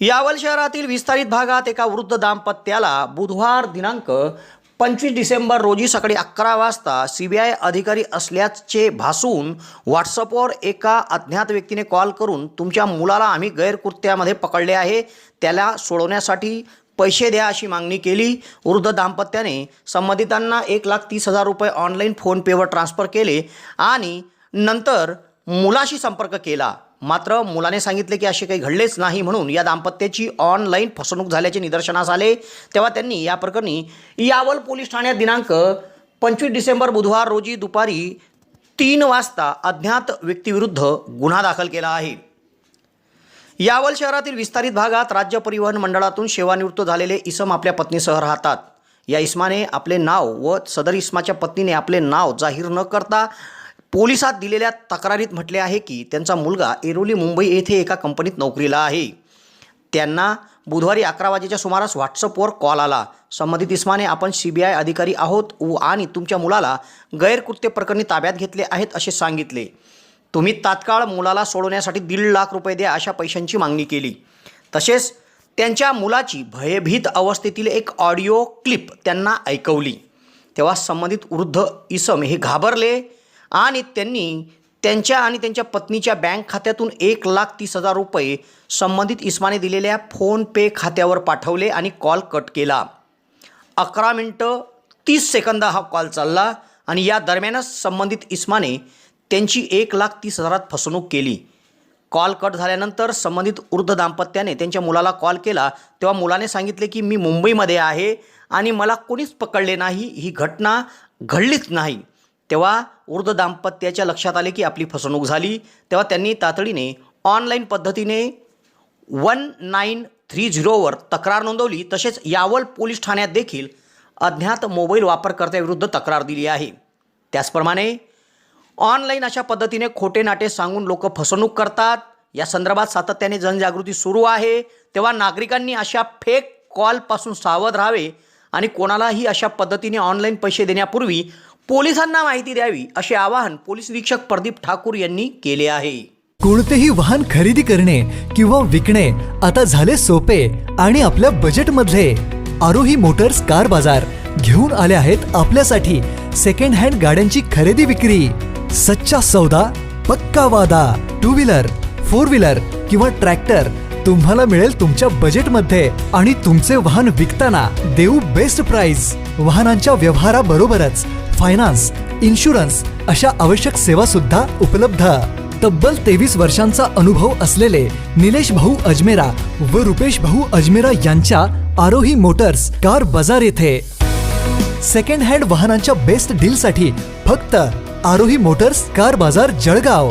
यावल शहरातील विस्तारित भागात एका वृद्ध दाम्पत्याला बुधवार दिनांक पंचवीस डिसेंबर रोजी सकाळी अकरा वाजता सी बी आय अधिकारी असल्याचे भासून व्हॉट्सअपवर एका अज्ञात व्यक्तीने कॉल करून तुमच्या मुलाला आम्ही गैरकृत्यामध्ये पकडले आहे त्याला सोडवण्यासाठी पैसे द्या अशी मागणी केली. वृद्ध दाम्पत्याने संबंधितांना एक लाख तीस हजार रुपये ऑनलाईन फोनपेवर ट्रान्स्फर केले आणि नंतर मुलाशी संपर्क केला. मात्र मुलाने सांगितले की असे काही घडलेच नाही म्हणून या दाम्पत्याची ऑनलाईन फसवणूक झाल्याचे निदर्शनास आले. तेव्हा त्यांनी या प्रकरणी यावल पोलीस ठाण्यात दिनांक पंचवीस डिसेंबर बुधवार रोजी दुपारी तीन वाजता अज्ञात व्यक्तीविरुद्ध गुन्हा दाखल केला आहे. यावल शहरातील विस्तारित भागात राज्य परिवहन मंडळातून सेवानिवृत्त झालेले इसम आपल्या पत्नीसह राहतात. या इस्माने आपले नाव व सदर इस्माच्या पत्नीने आपले नाव जाहीर न करता पोलिसात दिलेल्या तक्रारीत म्हटले आहे की त्यांचा मुलगा एरोली मुंबई येथे एका कंपनीत नोकरीला आहे. त्यांना बुधवारी अकरा वाजेच्या सुमारास व्हॉट्सअपवर कॉल आला. संबंधित इस्माने आपण सी बी आय अधिकारी आहोत व आणि तुमच्या मुलाला गैरकृत्य प्रकरणी ताब्यात घेतले आहेत असे सांगितले. तुम्ही तात्काळ मुलाला सोडवण्यासाठी दीड लाख रुपये द्या अशा पैशांची मागणी केली. तसेच त्यांच्या मुलाची भयभीत अवस्थेतील एक ऑडिओ क्लिप त्यांना ऐकवली. तेव्हा संबंधित वृद्ध इसम हे घाबरले आणि त्यांनी त्यांच्या आणि त्यांच्या पत्नीच्या बँक खात्यातून एक लाख तीस हजार रुपये संबंधित इस्माने दिलेल्या फोनपे खात्यावर पाठवले आणि कॉल कट केला. अकरा मिनटं तीस सेकंद हा कॉल चालला आणि या दरम्यानच संबंधित इस्माने त्यांची एक लाख तीस हजारात फसवणूक केली. कॉल कट झाल्यानंतर संबंधित वृद्ध दाम्पत्याने त्यांच्या मुलाला कॉल केला. तेव्हा मुलाने सांगितले की मी मुंबईमध्ये आहे आणि मला कोणीच पकडले नाही. ही घटना घडलीच नाही. तेव्हा वृद्ध दाम्पत्याच्या लक्षात आले की आपली फसवणूक झाली. तेव्हा त्यांनी तातडीने ऑनलाईन पद्धतीने वन नाईन थ्री झिरोवर तक्रार नोंदवली. तसेच यावल पोलीस ठाण्यात देखील अज्ञात मोबाईल वापरकर्त्याविरुद्ध तक्रार दिली आहे. त्याचप्रमाणे ऑनलाईन अशा पद्धतीने खोटे नाटे सांगून लोक फसवणूक करतात. या संदर्भात सातत्याने जनजागृती सुरू आहे. तेव्हा नागरिकांनी अशा फेक कॉलपासून सावध राहावे आणि कोणालाही अशा पद्धतीने ऑनलाईन पैसे देण्यापूर्वी पोलिसांना माहिती द्यावी असे आवाहन पोलीस निरीक्षक प्रदीप ठाकूर यांनी केले आहे. कोणतेही वाहन खरेदी करणे किंवा विकणे आता झाले सोपे आणि आपल्या बजेटमधले आरोही मोटर्स कार बाजार घेऊन आले आहेत आपल्यासाठी सेकंड हँड गाड्यांची खरेदी विक्री. सच्चा सौदा पक्का वादा टू व्हीलर फोर व्हीलर किंवा ट्रॅक्टर तुम्हाला मिळेल तुमच्या बजेटमध्ये आणि तुमचे वाहन विकताना देऊ बेस्ट प्राइस वाहनांच्या व्यवहाराबरोबरच फायनान्स इन्शुरन्स अशा आवश्यक सेवा सुद्धा उपलब्ध. तब्बल तेवीस वर्षांचा अनुभव असलेले निलेश भाऊ अजमेरा व रुपेश भाऊ अजमेरा यांच्या आरोही मोटर्स कार बाजार येथे. सेकंड हँड वाहनांच्या बेस्ट डीलसाठी फक्त आरोही मोटर्स कार बाजार जळगाव.